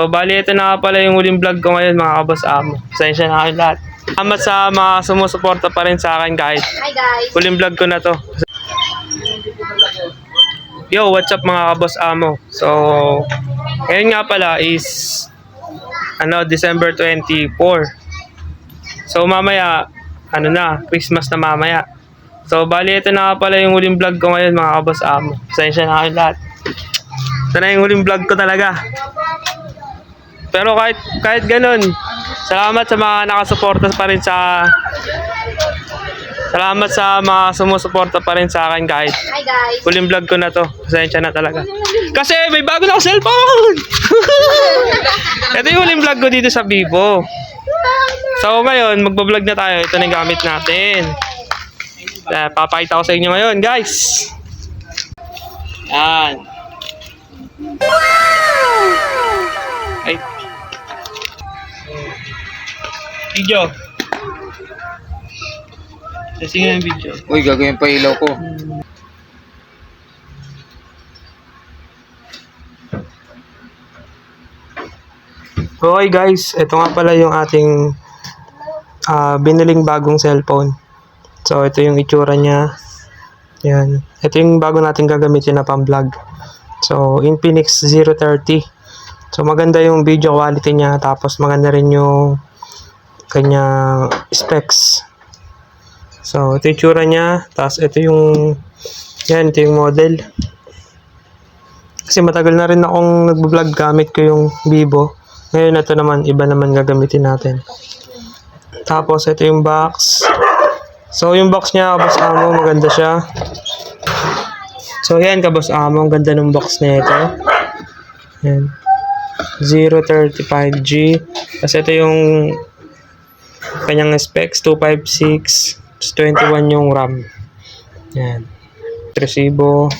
So, bali, ito na pala yung huling vlog ko ngayon mga kabos amo. Pasensya na kayo lahat. Salamat sa mga sumusuporta pa rin sa akin kahit Hi guys. huling vlog ko na to. Yo, what's up mga kabos amo? So, ngayon nga pala is ano, December 24. So, mamaya, ano na, Christmas na mamaya. So, bali, ito na pala yung huling vlog ko ngayon mga kabos amo. Pasensya na kayo lahat. Ito na yung huling vlog ko talaga. Pero kahit kahit ganun, salamat sa mga nakasuporta pa rin sa Salamat sa mga sumusuporta pa rin sa akin kahit Hi guys. huling vlog ko na to. Pasensya na talaga. Kasi may bago na ako cellphone! Ito yung huling vlog ko dito sa Vivo. So ngayon, magbablog na tayo. Ito na yung gamit natin. Uh, papakita ko sa inyo ngayon, guys. Yan. Ay. Video. Sige yung video. Uy, gagawin pa ilaw ko. Okay guys, ito nga pala yung ating ah, biniling bagong cellphone. So ito yung itsura niya. Yan. Ito yung bago natin gagamitin na pang-vlog. So Infinix 030. So maganda yung video quality niya tapos maganda rin yung kanyang specs. So ito yung itsura niya. Tapos ito yung yan, ito yung model. Kasi matagal na rin akong nagbo-vlog gamit ko yung Vivo. Ngayon ito naman, iba naman gagamitin natin. Tapos ito yung box. So yung box niya, kabos amo, maganda siya. So yan, kabos amo, ang ganda ng box na ito. Yan. 035G. Kasi ito yung kanyang specs, 256, tapos 21 yung RAM. Yan. Resibo.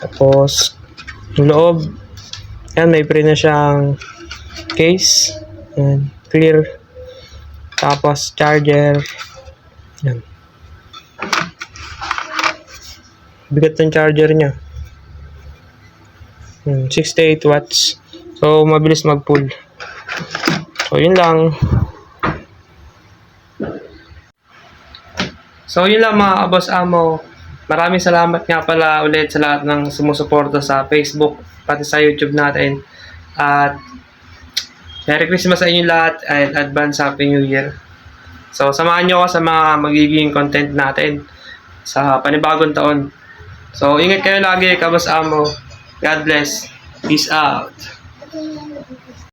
Tapos, yung loob, yan, may pre na siyang case. Yan, clear. Tapos, charger. Yan. Bigat ng charger niya. Yan, 68 watts. So, mabilis mag-pull. So, yun lang. So, yun lang mga kabos amo. Maraming salamat nga pala ulit sa lahat ng sumusuporta sa Facebook, pati sa YouTube natin. At Merry Christmas sa inyo lahat and advance Happy New Year. So, samahan nyo ako sa mga magiging content natin sa panibagong taon. So, ingat kayo lagi, kabos amo. God bless. Peace out.